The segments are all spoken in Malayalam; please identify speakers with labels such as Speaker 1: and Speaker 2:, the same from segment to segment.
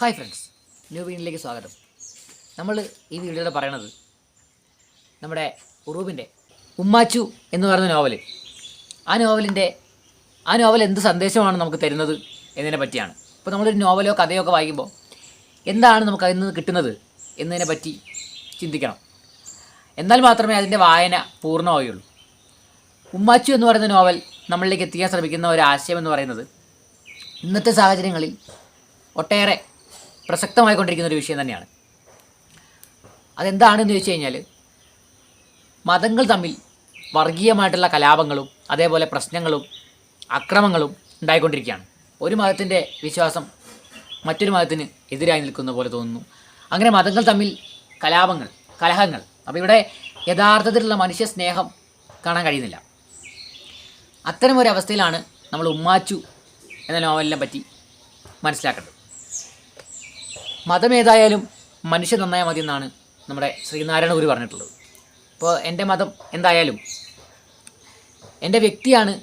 Speaker 1: ഹായ് ഫ്രണ്ട്സ് ന്യൂ വീനിലേക്ക് സ്വാഗതം. നമ്മൾ ഈ വീഡിയോയിൽ പറയണത് നമ്മുടെ ഉറൂബിന്റെ ഉമ്മാച്ചു എന്ന് പറയുന്ന നോവൽ ആ നോവലിന്റെ ആ നോവൽ എന്ത് സന്ദേശമാണ് നമുക്ക് തരുന്നത് എന്നതിനെ പറ്റിയാണ്. ഇപ്പോൾ നമ്മളൊരു നോവലോ കഥയോ ഒക്കെ വായിക്കുമ്പോൾ എന്താണ് നമുക്ക് അതിൽ നിന്ന് കിട്ടുന്നത് എന്നതിനെ പറ്റി ചിന്തിക്കണം. എന്നാൽ മാത്രമേ അതിന്റെ വായന പൂർണമാവുകയുള്ളൂ. ഉമ്മാച്ചു എന്ന് പറയുന്ന നോവൽ നമ്മളിലേക്ക് എത്തിക്കാൻ ശ്രമിക്കുന്ന ഒരു ആശയം എന്ന് പറയുന്നത് ഇന്നത്തെ സാഹചര്യങ്ങളിൽ ഒട്ടേറെ പ്രസക്തമായിക്കൊണ്ടിരിക്കുന്ന ഒരു വിഷയം തന്നെയാണ്. അതെന്താണെന്ന് ചോദിച്ചു കഴിഞ്ഞാൽ മതങ്ങൾ തമ്മിൽ വർഗീയമായിട്ടുള്ള കലാപങ്ങളും അതേപോലെ പ്രശ്നങ്ങളും അക്രമങ്ങളും ഉണ്ടായിക്കൊണ്ടിരിക്കുകയാണ്. ഒരു മതത്തിന്റെ വിശ്വാസം മറ്റൊരു മതത്തിന് എതിരായി നിൽക്കുന്ന പോലെ തോന്നുന്നു. അങ്ങനെ മതങ്ങൾ തമ്മിൽ കലാപങ്ങൾ കലഹങ്ങൾ. അപ്പോൾ ഇവിടെ യഥാർത്ഥത്തിലുള്ള മനുഷ്യ സ്നേഹം കാണാൻ കഴിയുന്നില്ല. അത്തരമൊരവസ്ഥയിലാണ് നമ്മൾ ഉമ്മാച്ചു എന്ന നോവലിനെ പറ്റി മനസ്സിലാക്കേണ്ടത്. മതമേതായാലും മനുഷ്യ നന്നായാൽ മതി എന്നാണ് നമ്മുടെ ശ്രീനാരായണ ഗുരു പറഞ്ഞിട്ടുള്ളത്. ഇപ്പോൾ എന്റെ മതം എന്തായാലും എന്റെ വ്യക്തിയാണ്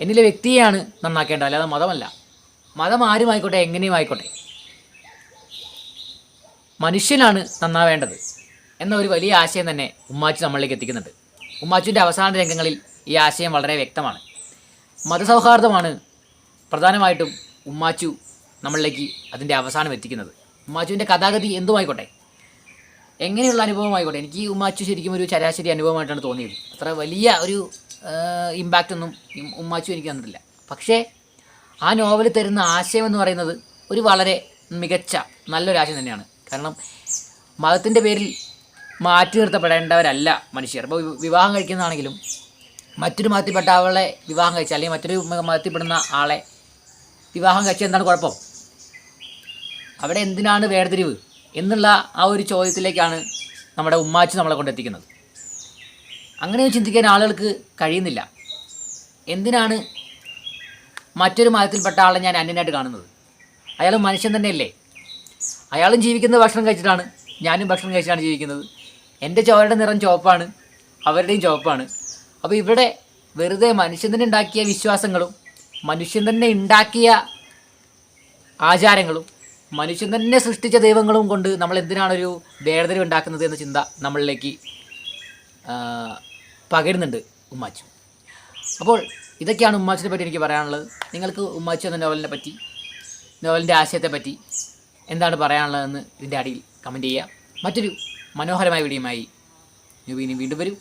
Speaker 1: എന്നിലെ വ്യക്തിയെയാണ് നന്നാക്കേണ്ടത്. അല്ലാതെ മതമല്ല. മതം ആരും ആയിക്കോട്ടെ എങ്ങനെയും ആയിക്കോട്ടെ. മനുഷ്യനാണ് നന്നാവേണ്ടത് എന്ന ഒരു വലിയ ആശയം തന്നെ ഉമ്മാച്ചു നമ്മളിലേക്ക് എത്തിക്കുന്നുണ്ട്. ഉമ്മാച്ചുവിന്റെ അവസാന രംഗങ്ങളിൽ ഈ ആശയം വളരെ വ്യക്തമാണ്. മതസൗഹാർദ്ദമാണ് പ്രധാനമായിട്ടും ഉമ്മാച്ചു നമ്മളിലേക്ക് അതിന്റെ അവസാനം എത്തിക്കുന്നത്. ഉമ്മാച്ചുവിന്റെ കഥാഗതി എന്തുമായിക്കോട്ടെ? എങ്ങനെയുള്ള അനുഭവമായിക്കോട്ടെ? എനിക്ക് ഉമ്മാച്ചു ശരിക്കും ഒരു ശരാശരി അനുഭവമായിട്ടാണ് തോന്നിയത്. അത്ര വലിയ ഒരു ഇമ്പാക്റ്റ് ഒന്നും ഉമ്മാച്ചു എനിക്ക് തന്നിട്ടില്ല. പക്ഷേ ആ നോവൽ തരുന്ന ആശയം എന്ന് പറയുന്നത് ഒരു വളരെ മികച്ച നല്ലൊരു ആശയം തന്നെയാണ്. കാരണം മതത്തിന്റെ പേരിൽ മാറ്റി നിർത്തപ്പെടേണ്ടവരല്ല മനുഷ്യർ. ഇപ്പോൾ വിവാഹം കഴിക്കുന്നതാണെങ്കിലും മറ്റൊരു മതത്തിൽപ്പെട്ട ആളെ വിവാഹം കഴിച്ച അല്ലെങ്കിൽ മറ്റൊരു മതത്തിൽപ്പെടുന്ന ആളെ വിവാഹം കഴിച്ചാൽ എന്താണ് കുഴപ്പം? അവിടെ എന്തിനാണ് വേർതിരിവ് എന്നുള്ള ആ ഒരു ചോദ്യത്തിലേക്കാണ് നമ്മുടെ ഉമ്മാച്ചു നമ്മളെ കൊണ്ടെത്തിക്കുന്നത്. അങ്ങനെ ചിന്തിക്കാൻ ആളുകൾക്ക് കഴിയുന്നില്ല. എന്തിനാണ് മറ്റൊരു മതത്തിൽപ്പെട്ട ആളെ ഞാൻ അന്യനായിട്ട് കാണുന്നത്? അയാൾ മനുഷ്യൻ തന്നെയല്ലേ? അയാളും ജീവിക്കുന്നത് ഭക്ഷണം കഴിച്ചിട്ടാണ് ഞാനും ഭക്ഷണം കഴിച്ചിട്ടാണ് ജീവിക്കുന്നത്. എന്റെ ചോരയുടെ നിറം ചുവപ്പാണ് അവരുടെയും ചുവപ്പാണ്. അപ്പോൾ ഇവിടെ വെറുതെ മനുഷ്യൻ തന്നെ ഉണ്ടാക്കിയ വിശ്വാസങ്ങളും മനുഷ്യൻ തന്നെ ഉണ്ടാക്കിയ ആചാരങ്ങളും മനുഷ്യൻ തന്നെ സൃഷ്ടിച്ച ദൈവങ്ങളും കൊണ്ട് നമ്മൾ എന്തിനാണൊരു വേർതിരിവ് ഉണ്ടാക്കുന്നത് എന്ന ചിന്ത നമ്മളിലേക്ക് പകരുന്നുണ്ട് ഉമ്മാച്ചു. അപ്പോൾ ഇതൊക്കെയാണ് ഉമ്മാച്ചിനെ പറ്റി എനിക്ക് പറയാനുള്ളത്. നിങ്ങൾക്ക് ഉമ്മാച്ചു എന്ന നോവലിനെ പറ്റി നോവലിന്റെ ആശയത്തെ പറ്റി എന്താണ് പറയാനുള്ളതെന്ന് ഇതിന്റെ അടിയിൽ കമന്റ് ചെയ്യുക. മറ്റൊരു മനോഹരമായ വീഡിയോയുമായി ന്യൂബീനി വീണ്ടും വരും.